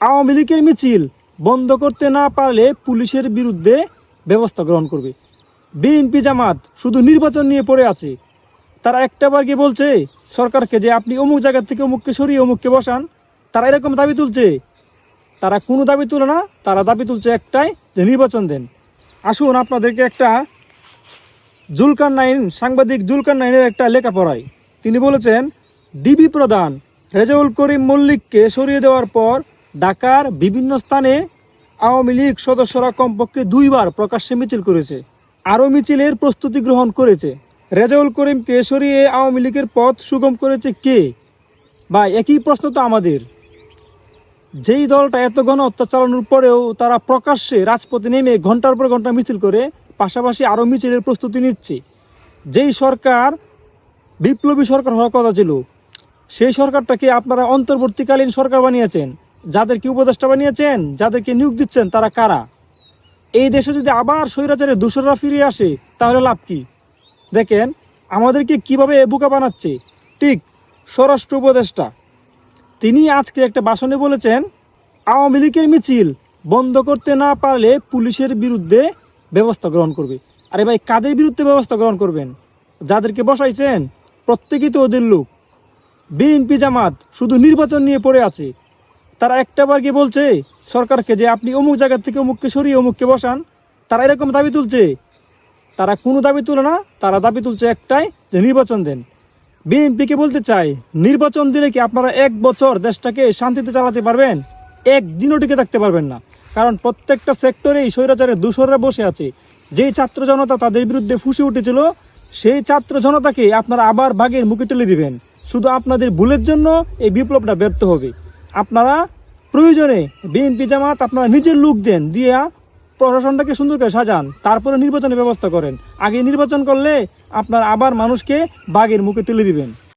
আওয়ামী লীগের মিছিল বন্ধ করতে না পারলে পুলিশের বিরুদ্ধে ব্যবস্থা গ্রহণ করবে। বিএনপি জামাত শুধু নির্বাচন নিয়ে পড়ে আছে। তারা একটা বার গিয়ে বলছে, সরকারকে যে আপনি অমুক জায়গা থেকে অমুককে সরিয়ে অমুককে বসান, তারা এরকম দাবি তুলছে। তারা কোনো দাবি তুলে না, তারা দাবি তুলছে একটাই, যে নির্বাচন দেন। আসুন আপনাদেরকে একটা জুলকার নাইন, সাংবাদিক জুলকার নাইনের একটা লেখা পড়াই। তিনি বলেছেন, ডিবি প্রধান রেজাউল করিম মল্লিককে সরিয়ে দেওয়ার পর ঢাকার বিভিন্ন স্থানে আওয়ামী লীগ সদস্যরা কমপক্ষে দুইবার প্রকাশ্যে মিছিল করেছে। আরও মিছিলের প্রস্তুতি গ্রহণ করেছে। রেজাউল করিমকে সরিয়ে আওয়ামী লীগের পথ সুগম করেছে কে? বা একই প্রশ্ন তো আমাদের। যেই দলটা এত গণ হত্যা চালানোর পরেও তারা প্রকাশ্যে রাজপথে নেমে ঘণ্টার পর ঘণ্টা মিছিল করে, পাশাপাশি আরও মিছিলের প্রস্তুতি নিচ্ছে। যেই সরকার বিপ্লবী সরকার হওয়ার কথা ছিল, সেই সরকারটাকে আপনারা অন্তর্বর্তীকালীন সরকার বানিয়েছেন। যাদেরকে উপদেষ্টা বানিয়েছেন, যাদেরকে নিয়োগ দিচ্ছেন, তারা কারা? এই দেশে যদি আবার স্বৈরাচারের দূষররা ফিরে আসে, তাহলে লাভ কি? দেখেন, আমাদেরকে কীভাবে বোকা বানাচ্ছে? ঠিক, স্বরাষ্ট্র উপদেষ্টা। তিনি আজকে একটা ভাষণে বলেছেন, আওয়ামী লীগের মিছিল বন্ধ করতে না পারলে পুলিশের বিরুদ্ধে ব্যবস্থা গ্রহণ করবে। আরে ভাই, কাদের বিরুদ্ধে ব্যবস্থা গ্রহণ করবেন? যাদেরকে বসাইছেন, প্রত্যেকেই তো ওদের লোক। বিএনপি জামাত শুধু নির্বাচন নিয়ে পড়ে আছে। তারা একটা বার গিয়ে বলছে, সরকারকে যে আপনি অমুক জায়গা থেকে অমুককে সরিয়ে অমুককে বসান, তারা এরকম দাবি তুলছে। তারা কোনো দাবি তুলে না, তারা দাবি তুলছে একটাই, যে নির্বাচন দেন। বিএনপিকে বলতে চাই, নির্বাচন দিলে কি আপনারা এক বছর দেশটাকে শান্তিতে চালাতে পারবেন? একদিনও টিকে থাকতে পারবেন না। কারণ প্রত্যেকটা সেক্টরেই স্বৈরাচারের দূষররা বসে আছে। যেই ছাত্র জনতা তাদের বিরুদ্ধে ফুসে উঠেছিল, সেই ছাত্র জনতাকে আপনারা আবার বাঘের মুখে তুলে দিবেন। শুধু আপনাদের ভুলের জন্য এই বিপ্লবটা ব্যর্থ হবে। আপনারা প্রয়োজনে বিএনপি জামাত আপনারা নিজের লুক দেন, দিয়া প্রশাসনটাকে সুন্দর করে সাজান, তারপরে নির্বাচনের ব্যবস্থা করেন। আগে নির্বাচন করলে আপনার আবার মানুষকে বাঘের মুখে তুলে দিবেন।